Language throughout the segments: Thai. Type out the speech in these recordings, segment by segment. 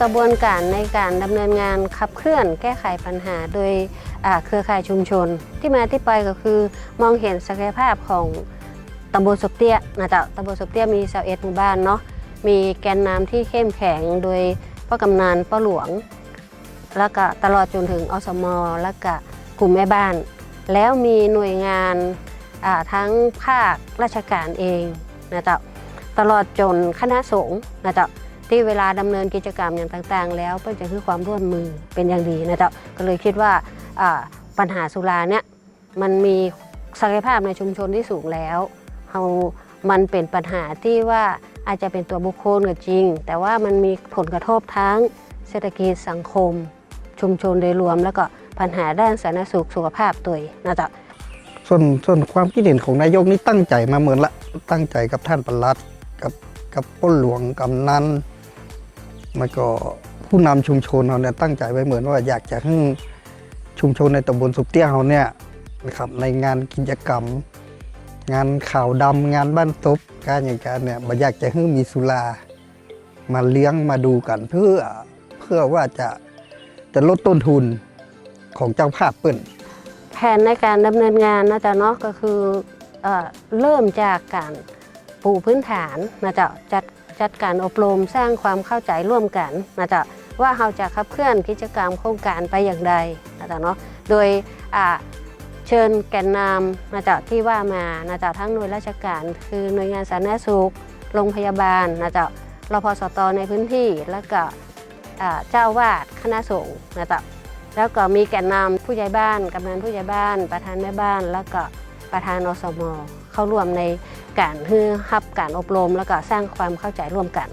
กระบวนการในการดำเนินงานขับเคลื่อนแก้ไขปัญหาโดยเครือข่ายชุมชน ที่มาที่ไปก็คือมองเห็นศักยภาพของตำบลสุเตี้ยนะจ๊ะตำบลสุเตี้ยมี21หมู่บ้านเนาะมีแกนนำที่เข้มแข็งโดยพ่อกำนันพ่อหลวง แล้วก็ตลอดจนถึงอสมแล้วก็กลุ่มแม่บ้าน แล้วมีหน่วยงานทั้งภาคราชการเองนะจ๊ะตลอดจนคณะสงฆ์นะจ๊ะ ที่เวลาดำเนินกิจกรรมอย่างต่างๆ แล้วเพื่อจะคือความร่วมมือเป็นอย่างดีนะจ๊ะก็เลยคิดว่าปัญหาสุราเนี่ยมันมีศักยภาพในชุมชนที่สูงแล้วเรามันเป็นปัญหาที่ว่าอาจจะเป็นตัวบุคคลก็จริง แต่ว่ามันมีผลกระทบทั้งเศรษฐกิจสังคม ชุมชนโดยรวม แล้วก็ปัญหาด้านสาธารณสุขสุขภาพตัวเองนะจ๊ะส่วนส่วนความคิดเห็นของนายกนี่ตั้งใจมาเหมือนละตั้งใจกับท่านประลัดกับกับป้นหลวงกำนัน แล้วก็ผู้นำชุมชนเราเนี่ยตั้งใจไว้เหมือนว่าอยากจะให้ชุมชนในตำบลสุบเตี้ยเราเนี่ยนะครับในงานกิจกรรม งานข่าวดำงานบ้านตบการอย่างการเนี่ยบ่อยากจะให้มีสุรามาเลี้ยงมาดูกันเพื่อเพื่อว่าจะจะลดต้นทุนของเจ้าภาพเปิ้นแผนในการดำเนินงานนะจ๊ะเนาะก็คือเอเริ่มจากการปูพื้นฐานนะจ๊ะจัด จัดการอบรมสร้างความเข้าใจร่วมกันนะจ๊ะว่าเราจะขับเคลื่อนกิจกรรมโครงการไปอย่างไรนะจ๊ะเนาะโดยเชิญแกนนำนะจ๊ะที่ว่ามานะจ๊ะทั้งหน่วยราชการ คือหน่วยงานสาธารณสุขโรงพยาบาลนะจ๊ะรพสตในพื้นที่แล้วก็เจ้าวาดคณะสงฆ์นะจ๊ะแล้วก็มีแกนนำผู้ใหญ่บ้านกำนันผู้ใหญ่บ้าน ประธานแม่บ้าน แล้วก็ประธานอสมเข้าร่วมใน การฮือฮับการอบรม แล้วก็สร้างความเข้าใจร่วมกัน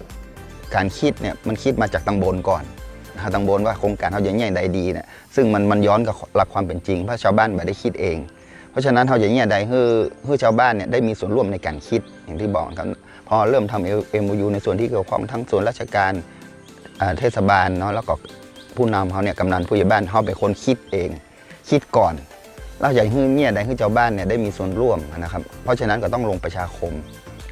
การคิดเนี่ยมันคิดมาจากตำบลก่อนนะครับตำบลว่าโครงการเขาอย่างเงี้ยใดดีเนี่ยซึ่งมันมันย้อนกับหลักความเป็นจริงเพราะชาวบ้านไม่ได้คิดเอง เพราะฉะนั้นเขาอย่างเงี้ยใดให้ให้ชาวบ้านเนี่ยได้มีส่วนร่วมในการคิดอย่างที่บอกครับพอเริ่มทำเอ็มยูในส่วนที่เกี่ยวข้องทั้งส่วนราชการเทศบาลเนาะแล้วก็ผู้นำเขาเนี่ยกำนันผู้ใหญ่บ้านเขาเป็นคนคิดเอง คิดก่อน แล้วอยางให้เงี้ยใดให้ชาวบ้านเนี่ยได้มีส่วนร่วมนะครับ เพราะฉะนั้นก็ต้องลงประชาคม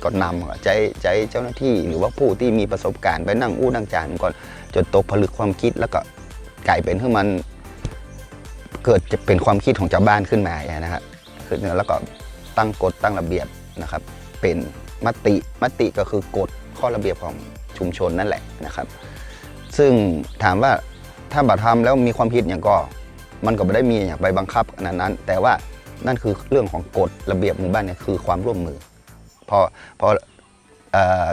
ก็นนำใจใจเจ้าหน้าที่หรือว่าผู้ที่มีประสบการณ์ไปนั่งอู้นั่งจานก่อนจนตกผลึกความคิดแล้วก็กลายเป็นให้มันเกิดจะเป็นความคิดของชาวบ้านขึ้นมาอย่างนะครับคือแล้วก็ตั้งกฎตั้งระเบียบนะครับ เป็นมติมติก็คือกฎข้อระเบียบของชุมชนนั่นแหละนะครับ ซึ่งถามว่าถ้าบัตรทำแล้วมีความผิดอย่างก็ มันก็ไม่ได้มีอย่างไปบังคับขนาดนั้น แต่ว่านั่นคือเรื่องของกฎระเบียบหมู่บ้านเนี่ยคือความร่วมมือพอพอ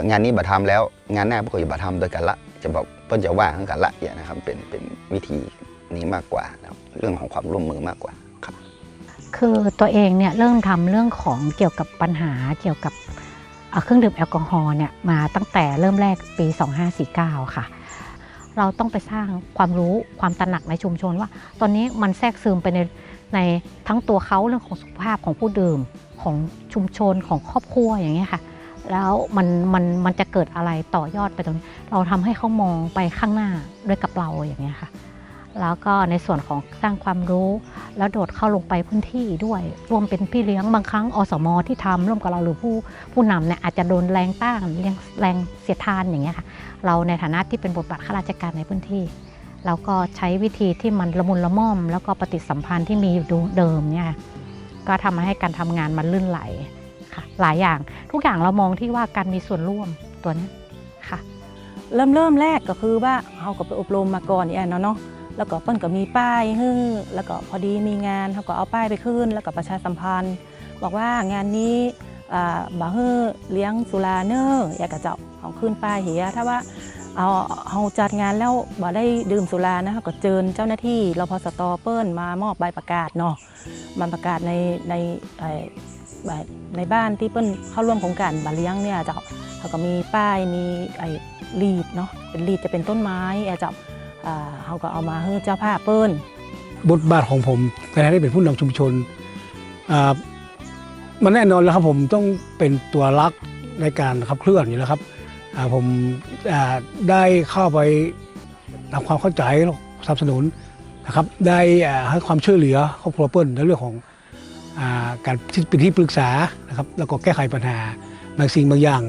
งานนี้บัตรทำแล้ว งานหน้าพวกก็จะบัตรทำโดยกันละ จะบอกเพิ่นจะว่าทั้งกันละอย่างนะครับเป็นเป็นวิธีนี้มากกว่าเรื่องของความร่วมมือมากกว่าครับ คือตัวเองเนี่ยเริ่มทำเรื่องของเกี่ยวกับปัญหาเกี่ยวกับเอ่อเครื่องดื่มแอลกอฮอล์เนี่ยมาตั้งแต่เริ่มแรกปี 2549 ค่ะ เราต้องไปสร้างความรู้ความตระหนักในชุมชนว่า ตอนนี้มันแทรกซึมไปในในทั้งตัวเขาเรื่องของสุขภาพของผู้ดื่มของชุมชนของครอบครัวอย่างเงี้ยค่ะ แล้วมันมันมันจะเกิดอะไรต่อยอดไปตรงนี้ เราทำให้เขามองไปข้างหน้าด้วยกับเราอย่างเงี้ยค่ะ แล้วก็ในส่วนของสร้างความรู้ แล้วโดดเข้าลงไปพื้นที่ด้วยร่วมเป็นพี่เลี้ยงบางครั้งอสมอที่ทำร่วมกับเราหรือผู้ผู้นำเนี่ยอาจจะโดนแรงต้านแรงแรงเสียทานอย่างเงี้ยค่ะ เราในฐานะที่เป็นบทบาทข้าราชการในพื้นที่ เราก็ใช้วิธีที่มันละมุนละม่อม แล้วก็ปฏิสัมพันธ์ที่มีอยู่เดิมเนี่ยก็ทำให้การทำงานมันลื่นไหลค่ะหลายอย่างทุกอย่างเรามองที่ว่าการมีส่วนร่วมตัวนี้ค่ะเริ่มเริ่มแรกก็คือว่าเขาก็ไปอบรมมาก่อนนี่แอนเนาะเนาะแล้วก็เปิ้นก็มีป้ายฮื้อแล้วก็พอดีมีงานเขาก็เอาป้ายไปขึ้น แล้วก็ประชาสัมพันธ์ บอกว่างานนี้อ่าฮื้อเลี้ยงสุราเนอร์อยากกระเจ้า เอาขึ้นป้ายเหียถ้าว่าเอาเอาจัดงานแล้วบ่ได้ดื่มสุรานะเขาก็เจิญเจ้าหน้าที่รพสตเปิ้นมามอบใบประกาศเนาะมาประกาศในในในบ้านที่เปิ้นเข้าร่วมโครงการบ่เลี้ยงเนี่ยเจ้าเขาก็มีป้ายมีไอ้ลีดเนาะเป็นลีดจะเป็นต้นไม้อาเจ้าอ่าเขาก็เอามาให้เจ้าภาพเปิ้นบทบาทของผมในฐานะที่เป็นผู้นำชุมชนอ่ามันแน่นอนแล้วครับผมต้องเป็นตัวรักในการขับเคลื่อนอยู่แล้วครับ ผมได้เข้าไปทำความเข้าใจสนับสนุนนะครับได้ให้ความช่วยเหลือครอบครัวเปิ้ลในเรื่องของอการที่เป็นที่ปรึกษานะครับแล้วก็แก้ไขปัญหาบางสิ่งบางอย่าง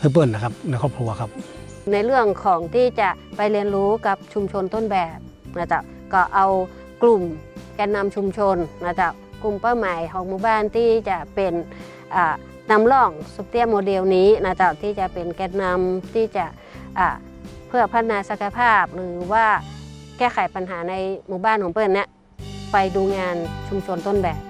ให้เปิ้ลนะครับในครอบครัวครับ ในเรื่องของที่จะไปเรียนรู้กับชุมชนต้นแบบนะจ๊ะก็เอากลุ่มแกนนำชุมชนนะจ๊ะกลุ่มเป้าหมายของหมู่บ้านที่จะเป็นอ่า นำร่องซุปเตียโมเดลนี้นะจ๊ะที่จะเป็นแกนนำที่จะเพื่อพัฒนาศักยภาพ หรือว่าแก้ไขปัญหาในหมู่บ้านของเปิ้ลเนี่ยไปดูงานชุมชนต้นแบบ